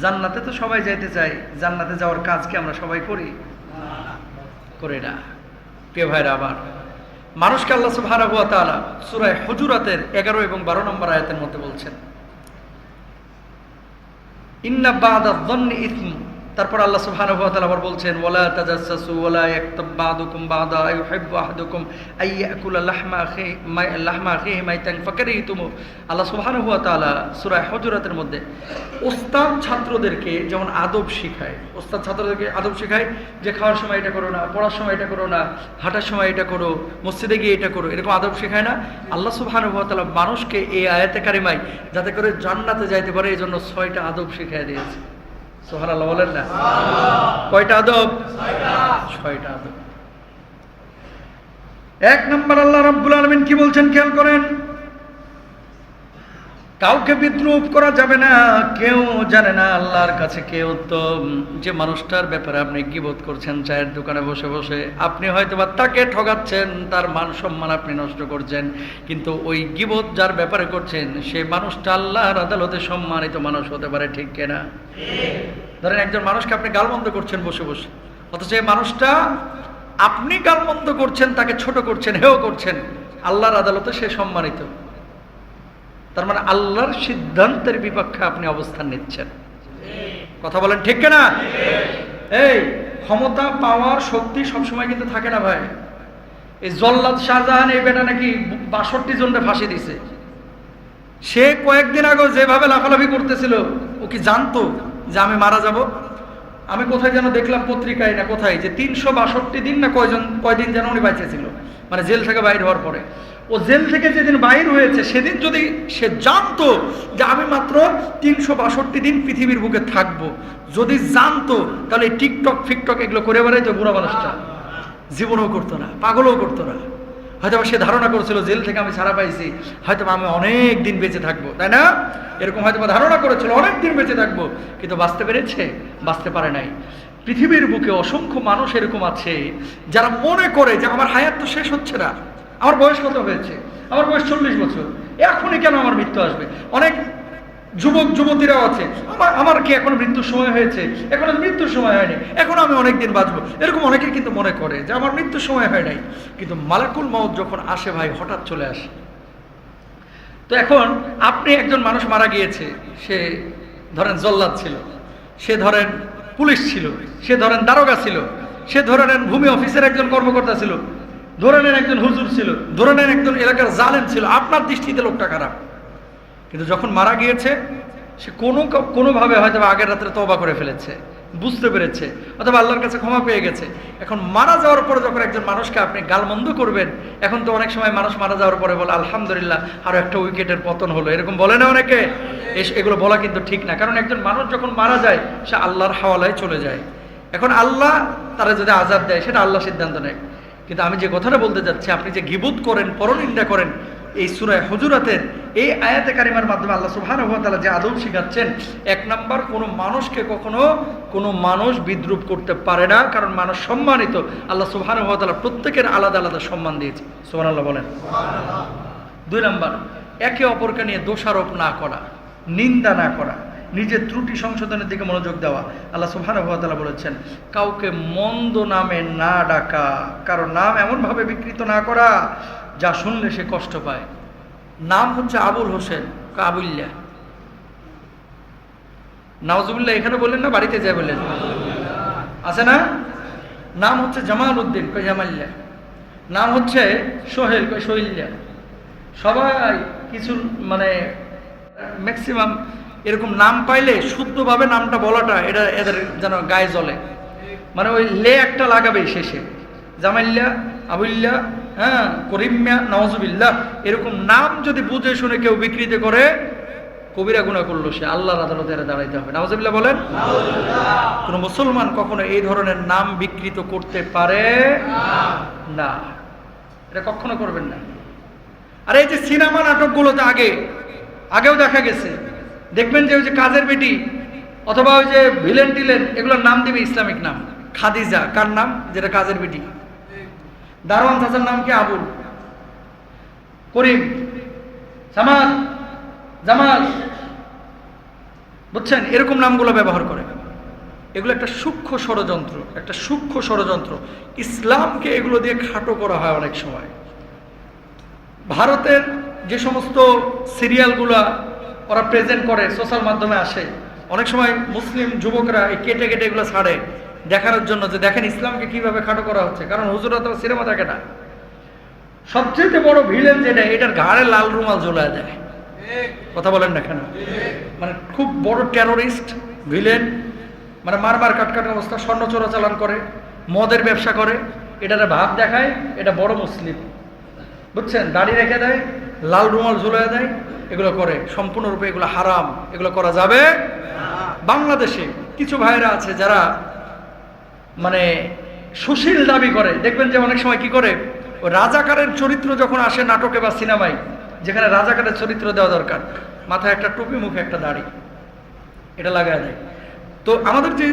জান্নাতে তো সবাই যাইতে চাই জান্নাতে যাওয়ার কাজ কি আমরা সবাই করি? করে না। প্রিয় ভাইরা আবার মানুষকে আল্লাহ সুবহানাহু ওয়া তাআলা সূরা হুজুরাতের 11 এবং 12 নম্বর আয়াতের মধ্যে বলছেন, ইন্না বাদা ইসম তারপর আল্লাহ সুবহানাহু ওয়া তাআলা আবার বলছেন, ওয়ালা তাজাসসু ওয়ালা ইয়াকতাব বাদুকুম বাদা, ইউহিব্বু আহাদুকুম আই ইয়াকুলা লাহমা আখি লাহমা আখিহি মাইতান ফাকারিতুম। আল্লাহ সুবহানাহু ওয়া তাআলা সূরা হুজুরাতের মধ্যে ওস্তাদ ছাত্রদেরকে যেমন আদব শেখায় ওস্তাদ ছাত্রদেরকে আদব শেখায় যে খাওয়ার সময় এটা করো না, পড়ার সময় এটা করো না, হাঁটার সময় এটা করো, মসজিদে গিয়ে এটা করো, এরকম আদব শেখায় না। আল্লাহ সুবহানাহু ওয়া তাআলা মানুষকে এই আয়াতে কারিমায় যাতে করে জান্নাতে যাইতে পারে এই জন্য ছয়টা আদব শিখিয়ে দিয়েছে। সোহানাল্লাহ বলেন না? কয়টা আদব? ছয়টা আদব। এক নম্বর আল্লাহ রাব্বুল আলমিন কি বলছেন? খেয়াল করেন। কাউকে বিদ্রুপ করা যাবে না, কেউ জানে না আল্লাহর কাছে কে উত্তম। যে মানুষটার ব্যাপারে আপনি গিবোধ করছেন, চায়ের দোকানে বসে বসে আপনি হয়তো বা তাকে ঠগাচ্ছেন, তার মান সম্মান আপনি নষ্ট করছেন, কিন্তু ওই গিবোধ যার ব্যাপারে করছেন, সে মানুষটা আল্লাহর আদালতে সম্মানিত মানুষ হতে পারে ঠিক কিনা? ধরেন একজন মানুষকে আপনি গালমন্দ করছেন বসে বসে, অথচ এই মানুষটা আপনি গালমন্দ করছেন, তাকে ছোট করছেন, হেও করছেন, আল্লাহর আদালতে সে সম্মানিত। তার মানে আল্লাহর সিদ্ধান্তের বিপক্ষে আপনি অবস্থান নিচ্ছেন। কথা বলেন ঠিক না এই, ক্ষমতা পাওয়ার শক্তি সবসময় কিন্তু থাকে না ভাই। এই জল্লাদ শাহজাহান এই বেটা নাকি বাষট্টি জনরে ফাঁসি দিছে। সে কয়েকদিন আগে যেভাবে লাফালাফি করতেছিল, ও কি জানতো যে আমি মারা যাব? আমি কোথায় যেন দেখলাম পত্রিকায় না কোথায় যে তিনশো বাষট্টি দিন না কয়জন, কয়দিন যেন উনি বাইচে ছিল মানে জেল থেকে বাইর হওয়ার পরে। ও জেল থেকে যেদিন বাইর হয়েছে, সেদিন যদি সে জানতো যে আমি মাত্র তিনশো বাষট্টি দিন পৃথিবীর বুকে থাকব, যদি জানতো, তাহলে টিকটক, ফিকটক এগুলো করে বেড়াইতো বুড়া মানুষটা। জীবনও করতো না, পাগলও করতো না। হয়তো সে ধারণা করেছিল, জেল থেকে আমি ছাড়া পাইছি, হয়তো আমি অনেক দিন বেঁচে থাকব, তাই না? এরকম হয়তো ধারণা করেছিল, অনেক দিন বেঁচে থাকব, কিন্তু বাঁচতে পেরেছে? বাঁচতে পারে নাই। পৃথিবীর বুকে অসংখ্য মানুষ এরকম আছে, যারা মনে করে যে আমার হায়াত তো শেষ হচ্ছে না। আমার বয়স কত হয়েছে? আমার বয়স চল্লিশ বছর। এখনই কেন আমার মৃত্যু আসবে? অনেক যুবক, যুবতীরাও আছে। আমার আমার কি এখন মৃত্যুর সময় হয়েছে? এখন মৃত্যুর সময় হয়নি। এখন আমি অনেক দিন বাঁচবো। এরকম অনেকে কিন্তু মনে করে যে আমার মৃত্যুর সময় হয় নাই। কিন্তু মালাকুল মৌত যখন আসে ভাই, হঠাৎ চলে আসে। তো এখন আপনি একজন মানুষ মারা গিয়েছে। সে ধরেন জল্লাদ ছিল। সে ধরেন পুলিশ ছিল। সে ধরেন দারোগা ছিল। সে ধরেন ভূমি অফিসের একজন কর্মকর্তা ছিল। ধরে নেন একজন হুজুর ছিল ধরে নেন একজন এলাকার জালেম ছিল, আপনার দৃষ্টিতে লোকটা খারাপ। কিন্তু যখন মারা গিয়েছে, সে কোনো কোনোভাবে হয়তো আগের রাত্রে তবা করে ফেলেছে, বুঝতে পেরেছে, অথবা আল্লাহর কাছে ক্ষমা পেয়ে গেছে। এখন মারা যাওয়ার পরে যখন একজন মানুষকে আপনি গালমন্দ করবেন, এখন তো অনেক সময় মানুষ মারা যাওয়ার পরে বলে, আলহামদুলিল্লাহ আরও একটা উইকেটের পতন হলো। এরকম বলে না অনেকে? এগুলো বলা কিন্তু ঠিক না। কারণ একজন মানুষ যখন মারা যায়, সে আল্লাহর হাওয়ালায় চলে যায়। এখন আল্লাহ তারা যদি আজাদ দেয়, সেটা আল্লাহ সিদ্ধান্ত নেয়। কিন্তু আমি যে কথাটা বলতে যাচ্ছি, আপনি যে গিবুত করেন, পরনিন্দা করেন, এই সুরায় হজুরাতের এই আয়াতে কারিমার মাধ্যমে আল্লাহ সুবহান তালা যে আদৌ শিখাচ্ছেন, এক নাম্বার কোনো মানুষকে কখনো কোনো মানুষ বিদ্রুপ করতে পারে না, কারণ মানুষ সম্মানিত। আল্লাহ সুবহান তালা প্রত্যেকের আলাদা আলাদা সম্মান দিয়েছে। সোহান আল্লাহ বলেন। দুই নাম্বার, একে অপরকে নিয়ে দোষারোপ না করা, নিন্দা না করা। নিজের ত্রুটি সংশোধনের দিকে মনোযোগ দেওয়া। আল্লাহ সুবহান তালা বলেছেন, কাউকে মন্দ নামে না ডাকা কারও নাম এমনভাবে বিকৃত না করা যা শুনলে সে কষ্ট পায়। নাম হচ্ছে আবুল হোসেন আবুল্লা নওয়াজুবুল্লাহ এখানে বললেন না, বাড়িতে যায় বললেন। আছে না? নাম হচ্ছে জামাল উদ্দিন কই জামাল্লা নাম হচ্ছে সোহেল, কই সোহিল্লা। সবাই কিছু মানে ম্যাক্সিমাম এরকম নাম পাইলে শুদ্ধভাবে নামটা বলাটা এটা এদের যেন গায়ে জ্বলে। মানে ওই লে একটা লাগাবে শেষে। জামাইল্লা আবুল্লা হ্যাঁ করিম্যা নওয়াজুবিল্লাহ এরকম নাম যদি বুঝে শুনে কেউ বিকৃত করে, কবিরা গুণা করল সে। আল্লাহর আদালতে দাঁড়াইতে হবে। নওয়াজুবিল্লাহ বলেন? কোন মুসলমান কখনো এই ধরনের নাম বিকৃত করতে পারে? না। এটা কখনো করবেন না। আর এই যে সিনেমা নাটকগুলোতে আগে, আগেও দেখা গেছে। দেখবেন যে ওই যে কাজের বেটি অথবা ওই যে ভিলেন টিলেন এগুলোর নাম দিবে ইসলামিক নাম। খাদিজা, কার নাম? যেটা কাজের বেটি। দারোয়ান চাচার নাম কি? আবুল। করিম। জামাল। জামাল। বুঝছেন? এরকম নামগুলো ব্যবহার করে। এগুলো একটা সূক্ষ্ম ষড়যন্ত্র, একটা সূক্ষ্ম ষড়যন্ত্র। ইসলামকে এগুলো দিয়ে খাটো করা হয় অনেক সময়। ভারতের যে সমস্ত সিরিয়ালগুলা ওরা প্রেজেন্ট করে সোশ্যাল মাধ্যমে আসে। অনেক সময় মুসলিম যুবকরা এই কেটে কেটে এগুলো ছাড়ে দেখানোর জন্য যে দেখেন ইসলামকে কীভাবে খাটো করা হচ্ছে। কারণ হুজুরা তো সিনেমা থাকে না। সবচেয়ে বড় ভিলেন যেটা, এটার ঘাড়ে লাল রুমাল ঝোলা দেয়। কথা বলেন না কেন? মানে খুব বড় টেরোরিস্ট ভিলেন মানে মারমার কাটকাট অবস্থা, স্বর্ণ চোরাচালান করে, মদের ব্যবসা করে, এটার ভাব দেখায়, এটা বড় মুসলিম। বুঝছেন? দাড়ি রেখে দেয়, লাল রুমাল ঝুলিয়ে দেয় এগুলো করে। সম্পূর্ণরূপে এগুলো হারাম। এগুলো করা যাবে বাংলাদেশে কিছু ভাইরা আছে যারা মানে সুশীল দাবি করে। দেখবেন যে অনেক সময় কি করে? রাজাকারের চরিত্র যখন আসে নাটকে বা সিনেমায়, যেখানে রাজাকারের চরিত্র দেওয়া দরকার, মাথায় একটা টুপি, মুখে একটা দাড়ি। এটা লাগায় দেয়। তো আমাদের যে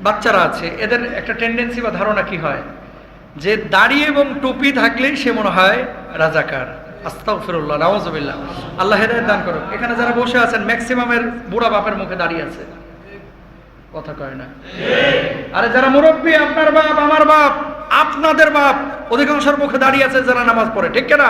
বাচ্চারা আছে, এদের একটা টেন্ডেন্সি বা ধারণা কি হয়? যে দাড়ি এবং টুপি থাকলেই সে মনে হয় রাজাকার। আস্তাগফিরুল্লাহ নাউজুবিল্লাহ আল্লাহ হেদায়েত দান করুক। এখানে যারা বসে আছেন ম্যাক্সিমামের বুড়া বাপের মুখে দাঁড়িয়ে আছে। কথা কয় না? আরে যারা মুরব্বী, আপনার বাপ, আমার বাপ, আপনাদের বাপ, অধিকাংশের মুখে দাঁড়িয়ে আছে যারা নামাজ পড়ে, ঠিক না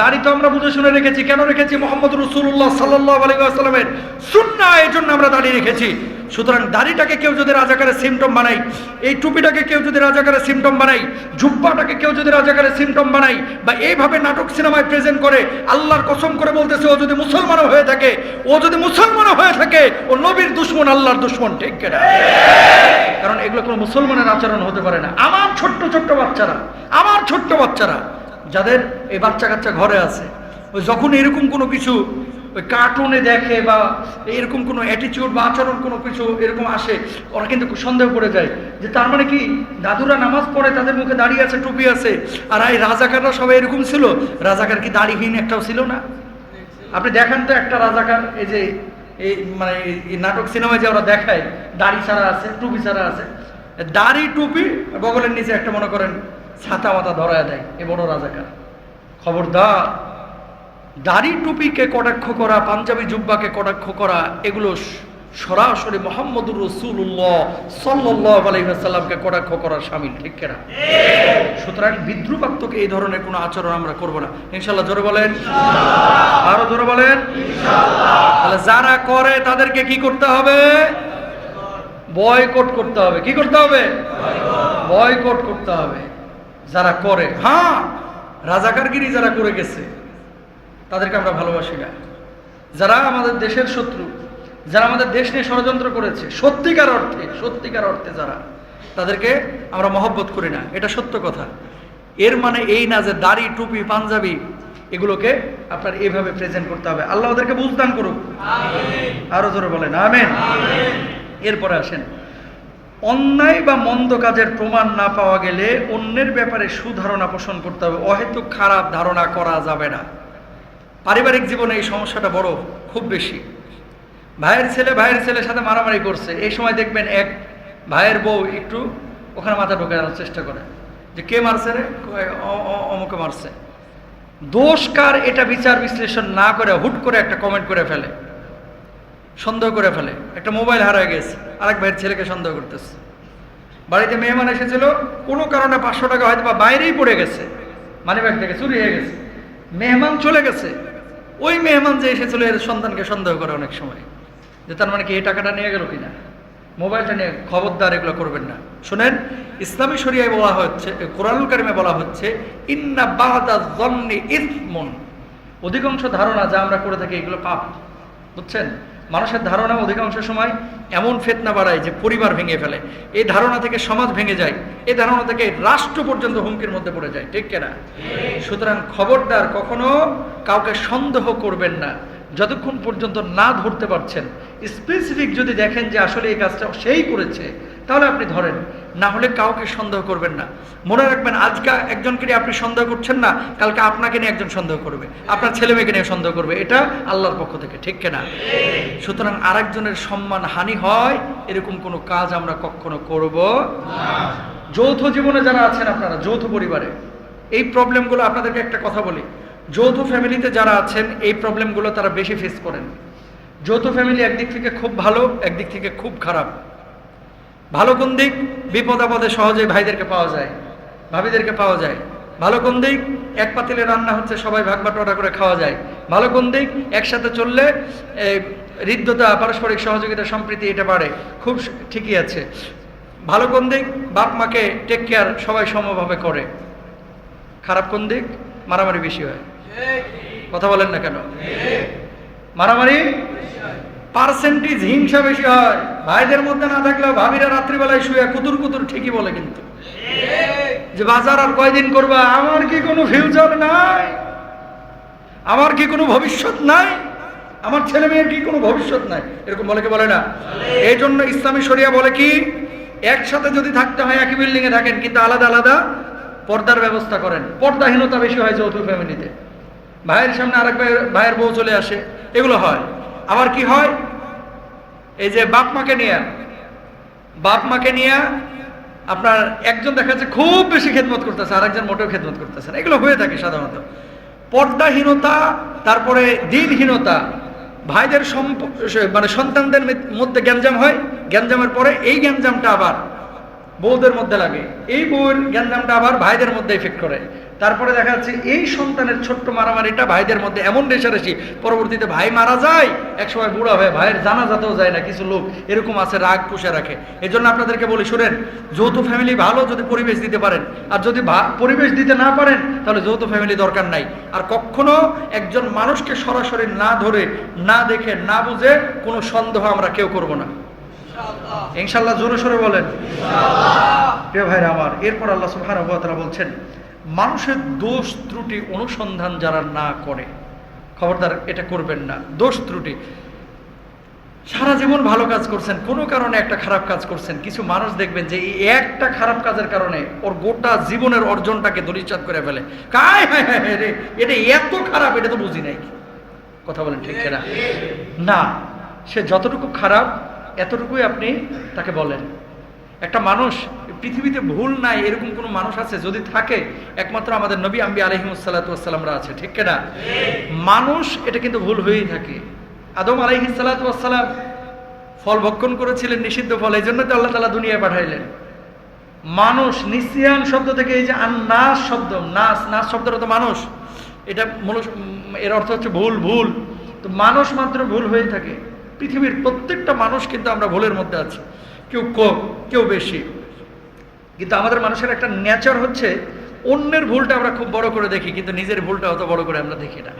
দাড়ি তো আমরা বুঝে শুনে রেখেছি। কেন রেখেছি? মোহাম্মদ রসুল্লাহ সাল্লাহ আলাইসাল্লামের সুন্না এই জন্য আমরা দাঁড়িয়ে রেখেছি। সুতরাং দাড়িটাকে কেউ যদি রাজাকারের সিমটম বানাই এই টুপিটাকে কেউ যদি রাজাকারের সিমটম বানাই জুব্বাটাকে কেউ যদি রাজাকারের সিমটম বানাই বা এইভাবে নাটক সিনেমায় প্রেজেন্ট করে, আল্লাহর কসম করে বলতেছে, ও যদি মুসলমানও হয়ে থাকে, ও যদি মুসলমানও হয়ে থাকে, ও নবীর দুশ্মন আল্লাহর দুশ্মন, ঠিক কেনা? কারণ এগুলো কোনো মুসলমানের আচরণ হতে পারে না। আমার ছোট্ট ছোট্ট বাচ্চারা, আমার ছোট্ট বাচ্চারা, যাদের এই বাচ্চা কাচ্চা ঘরে আছে, ওই যখন এরকম কোনো কিছু ওই কার্টুনে দেখে বা এরকম কোনো অ্যাটিটিউড বা আচরণ কোনো কিছু এরকম আসে, ওরা কিন্তু সন্দেহ করে যায়। যে তার মানে কি? দাদুরা নামাজ পড়ে, তাদের মুখে দাঁড়িয়ে আছে, টুপি আছে, আর এই রাজাকাররা সবাই এরকম ছিল? রাজাকার কি দাড়িহীন একটাও ছিল না? আপনি দেখেন তো একটা রাজাকার, এই যে, এই মানে এই নাটক সিনেমায় যে ওরা দেখায়, দাড়ি ছাড়া আছে, টুপি ছাড়া আছে, দাড়ি, টুপি বগলের নিচে একটা মনে করেন ছাতা মাথা ধরায় দেয়, এ বড় রাজাকার। খবরদার। দাড়ি টুপিকে কটাক্ষ করা পাঞ্জাবি জুব্বাকে কটাক্ষ করা এগুলো সরাসরি মোহাম্মদুর রসুল্লাহ সাল্লাহ আলহিহাসাল্লামকে কটাক্ষ করার সামিল ঠিক কেনা? সুতরাং বিদ্রুপাত্মকে এই ধরনের কোনো আচরণ আমরা করব না। ইনশাল্লাহ জোরে বলেন। আরও জোরে বলেন। তাহলে যারা করে তাদেরকে কি করতে হবে? বয়কট করতে হবে। কি করতে হবে? বয়কট করতে হবে। যারা করে হ্যাঁ রাজাকারগিরি যারা করে গেছে তাদেরকে আমরা ভালোবাসি না। যারা আমাদের দেশের শত্রু যারা আমাদের দেশ নিয়ে ষড়যন্ত্র করেছে সত্যিকার অর্থে সত্যিকার অর্থে যারা তাদেরকে আমরা মহব্বত করি না। এটা সত্য কথা। এর মানে এই না যে দাড়ি টুপি পাঞ্জাবি এগুলোকে আপনার এইভাবে প্রেজেন্ট করতে হবে। আল্লাহ ওদেরকে বুঝদান করুক। আরও জোরে বলেন আমেন। এরপরে আসেন। অন্যায় বা মন্দ কাজের প্রমাণ না পাওয়া গেলে অন্যের ব্যাপারে সুধারণা পোষণ করতে হবে। অহেতুক খারাপ ধারণা করা যাবে না। পারিবারিক জীবনে এই সমস্যাটা বড়, খুব বেশি। ভাইয়ের ছেলে ভাইয়ের ছেলের সাথে মারামারি করছে। এই সময় দেখবেন এক ভাইয়ের বউ একটু ওখানে মাথা ঢোকানোর চেষ্টা করে। যে কে মারছে রে? "অ- অ- অমুকে মারছে। দোষ কার এটা বিচার বিশ্লেষণ না করে হুট করে একটা কমেন্ট করে ফেলে। সন্দেহ করে ফেলে। একটা মোবাইল হারায় গেছে। আরেক ভাইয়ের ছেলেকে সন্দেহ করতেছে। বাড়িতে মেহমান এসেছিল। কোনো কারণে পাঁচশো টাকা হয়তো বা বাইরেই পড়ে গেছে। মানিব্যাগ থেকে চুরি হয়ে গেছে। মেহমান চলে গেছে। ওই মেহমান যে এসেছিল, এর সন্তানকে সন্দেহ করে অনেক সময়। যে তার মানে কি, এই টাকাটা নিয়ে গেল কিনা? মোবাইলটা নিয়ে খবরদার এগুলো করবেন না। শোনেন, ইসলামী শরিয়ায় বলা হচ্ছে, কোরআনুল কারিমে বলা হচ্ছে, ইন্না বাহাদা জন্নি অধিকাংশ ধারণা যা আমরা করে থাকি, এগুলো পাপ। বুঝছেন? মানুষের ধারণা অধিকাংশ সময় এমন ফেতনা বাড়ায় যে পরিবার ভেঙে ফেলে। এই ধারণা থেকে সমাজ ভেঙে যায়। এই ধারণা থেকে রাষ্ট্র পর্যন্ত হুমকির মধ্যে পড়ে যায়। ঠিক কেনা সুতরাং খবরদার কখনো কাউকে সন্দেহ করবেন না। যতক্ষণ পর্যন্ত না ধরতে পারছেন স্পেসিফিক যদি দেখেন যে আসলে এই কাজটা সেই করেছে, তাহলে আপনি ধরেন। না হলে কাউকে সন্দেহ করবেন না। মনে রাখবেন, আজকে একজনকে নিয়ে আপনি সন্দেহ করছেন না, কালকে আপনাকে নিয়ে একজন সন্দেহ করবে। আপনার ছেলে মেয়েকে নিয়ে সন্দেহ করবে। এটা আল্লাহর পক্ষ থেকে, ঠিক কিনা? সুতরাং আরেকজনের সম্মান হানি হয়, এরকম কোনো কাজ আমরা কখনো করব যৌথ জীবনে যারা আছেন আপনারা, যৌথ পরিবারে, এই প্রবলেমগুলো আপনাদেরকে একটা কথা বলি। যৌথ ফ্যামিলিতে যারা আছেন, এই প্রবলেমগুলো তারা বেশি ফেস করেন। যৌথ ফ্যামিলি একদিক থেকে খুব ভালো, একদিক থেকে খুব খারাপ। ভালো কোন দিক? বিপদ আপদে সহজে ভাইদেরকে পাওয়া যায়, ভাবিদেরকে পাওয়া যায়। ভালো কোন দিক? এক পাতিলে রান্না হচ্ছে, সবাই ভাগ বাটোয়ারা করে খাওয়া যায়। ভালো কোন দিক? একসাথে চললে হৃদ্যতা, পারস্পরিক সহযোগিতা সম্প্রীতি এটা বাড়ে। খুব ঠিকই আছে। ভালো কোন দিক? বাপ মাকে টেক কেয়ার সবাই সমভাবে করে। খারাপ কোন দিক? মারামারি বেশি হয়। কথা বলেন না কেন? মারামারি? পার্সেন্টেজ হিংসা বেশি হয়। ভাইদের মধ্যে না থাকলেও ভাবিরা রাত্রিবেলায় শুয়ে কুতুর কুতুর ঠিকই বলে কিন্তু। যে বাজার আর কয়দিন করবা? আমার কি কোনো ফিউচার নাই? আমার কি কোনো ভবিষ্যৎ নাই? আমার ছেলে মেয়ের কি কোনো ভবিষ্যৎ নাই? এরকম বলে কি বলে না? এই জন্য ইসলামী শরিয়া বলে কি, একসাথে যদি থাকতে হয় একই বিল্ডিং এ থাকেন, কিন্তু আলাদা আলাদা পর্দার ব্যবস্থা করেন। পর্দাহীনতা বেশি হয় যৌথ ফ্যামিলিতে ভাইয়ের সামনে আরেক ভাইয়ের ভাইয়ের বউ চলে আসে। এগুলো হয়। আবার কি হয়? এই যে বাপ মাকে নিয়ে, বাপ মাকে নিয়ে আপনার একজন দেখা যাচ্ছে খুব বেশি খেদমত করতেছে আর একজন মোটেও খেদমত করতেছে না। এগুলো হয়ে থাকে সাধারণত। পর্দাহীনতা, তারপরে দিনহীনতা। ভাইদের মানে সন্তানদের মধ্যে গ্যাঞ্জাম হয়। গ্যাঞ্জামের পরে এই গ্যাঞ্জামটা আবার বউদের মধ্যে লাগে। এই বউয়ের গ্যাঞ্জামটা আবার ভাইদের মধ্যে এফেক্ট করে। তারপরে দেখা যাচ্ছে এই সন্তানের ছোট্ট মারামারিটা ভাইদের মধ্যে এমন রেশারেশি পরবর্তীতে ভাই মারা যায়, একসময় বুড়া হয়ে ভাইয়ের জানাজাতেও যায় না, কিছু লোক এরকম আছে, রাগ পুষে রাখে। এই জন্য আপনাদেরকে বলি, শুনেন, যৌথ ফ্যামিলি ভালো যদি পরিবেশ দিতে পারেন, আর যদি পরিবেশ দিতে না পারেন, তাহলে যৌথ ফ্যামিলি দরকার নাই। আর কখনো একজন মানুষকে সরাসরি না ধরে, না দেখে, না বুঝে কোনো সন্দেহ আমরা কেউ করব না। ইনশাল্লাহ জোরে সোরে বলেন। প্রিয় ভাইরা আমার, এরপর আল্লাহ ওয়া বলছেন, মানুষের দোষ ত্রুটি অনুসন্ধান যারা না করে, খবরদার, এটা করবেন না। দোষ ত্রুটি। সারা জীবন ভালো কাজ করছেন, কোনো কারণে একটা খারাপ কাজ করছেন। কিছু মানুষ দেখবেন যে এই একটা খারাপ কাজের কারণে ওর গোটা জীবনের অর্জনটাকে দরিচাত করে ফেলে। কায় রে, এটা এত খারাপ, এটা তো বুঝি নাই। কথা বলেন ঠিক না না, সে যতটুকু খারাপ এতটুকুই আপনি তাকে বলেন। একটা মানুষ, পৃথিবীতে ভুল নাই, এরকম কোনো মানুষ আছে, যদি থাকে, একমাত্র আমাদের নবী আম্বি আলহিমসাল্লাতামরা আছে, ঠিক না মানুষ, এটা কিন্তু ভুল হয়েই থাকে। আদম আলহিসাল্লাতাম ফল ভক্ষণ করেছিলেন নিষিদ্ধ ফল, এই জন্য তো আল্লাহ তালা দুনিয়ায় পাঠাইলেন। মানুষ, নিসিয়ান শব্দ থেকে এই যে নাস শব্দ, নাস নাস শব্দটা তো মানুষ। এটা মূল এর অর্থ হচ্ছে ভুল ভুল। তো মানুষ মাত্র ভুল হয়ে থাকে। পৃথিবীর প্রত্যেকটা মানুষ কিন্তু আমরা ভুলের মধ্যে আছি। কেউ কম, কেউ বেশি। কিন্তু আমাদের মানুষের একটা নেচার হচ্ছে, অন্যের ভুলটা আমরা খুব বড় করে দেখি, কিন্তু নিজের ভুলটা অত বড় করে আমরা দেখি না।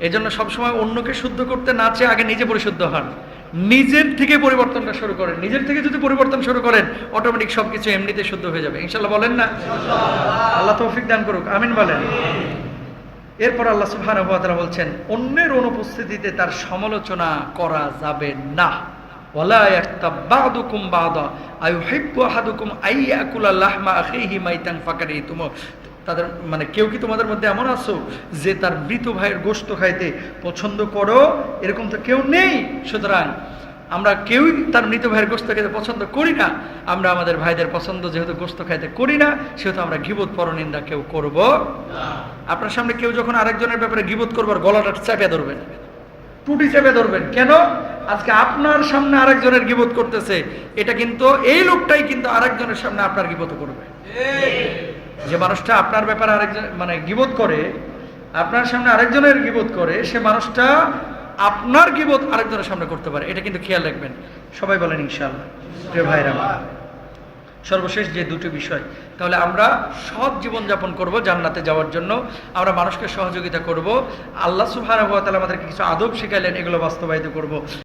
এই জন্য সবসময় অন্যকে শুদ্ধ করতে না চেয়ে আগে নিজে পরিশুদ্ধ হন। নিজের থেকে পরিবর্তনটা শুরু করেন। নিজের থেকে যদি পরিবর্তন শুরু করেন অটোমেটিক সব কিছু এমনিতে শুদ্ধ হয়ে যাবে। ইনশাল্লাহ বলেন না? আল্লাহ তৌফিক দান করুক। আমিন বলেন। এরপর আল্লাহ ওয়া বলছেন, অন্যের অনুপস্থিতিতে তার সমালোচনা করা যাবে না। তাদের মানে কেউ কি তোমাদের মধ্যে এমন আছো যে তার মৃত ভাইয়ের গোশত খাইতে পছন্দ করো? এরকম তো কেউ নেই। সুতরাং আমরা কেউই তার মৃত ভাইয়ের গোস্ত খেতে পছন্দ করি না। আমরা আমাদের ভাইদের পছন্দ যেহেতু গোস্ত খাইতে করি না, সেহেতু আমরা গিবত পরনিন্দা কেউ করব আপনার সামনে কেউ যখন আরেকজনের ব্যাপারে গিবত করবার গলাটা চেপে ধরবেন। টুটি চেপে ধরবেন। কেন? আজকে আপনার সামনে আরেকজনের গিবত করতেছে, এটা কিন্তু এই লোকটাই কিন্তু আরেকজনের সামনে আপনার গিবত করবে। যে মানুষটা আপনার ব্যাপারে আরেকজন মানে গিবত করে, আপনার সামনে আরেকজনের গিবত করে, সে মানুষটা আপনার গিবত আরেকজনের সামনে করতে পারে, এটা কিন্তু খেয়াল রাখবেন। সবাই বলেন ইনশাল্লাহ প্রিয় ভাইরা, সর্বশেষ যে দুটো বিষয়, তাহলে আমরা সৎ জীবনযাপন করব জান্নাতে যাওয়ার জন্য। আমরা মানুষকে সহযোগিতা করব। আল্লাহ তাহলে আমাদেরকে কিছু আদব শিখাইলেন, এগুলো বাস্তবায়িত করব।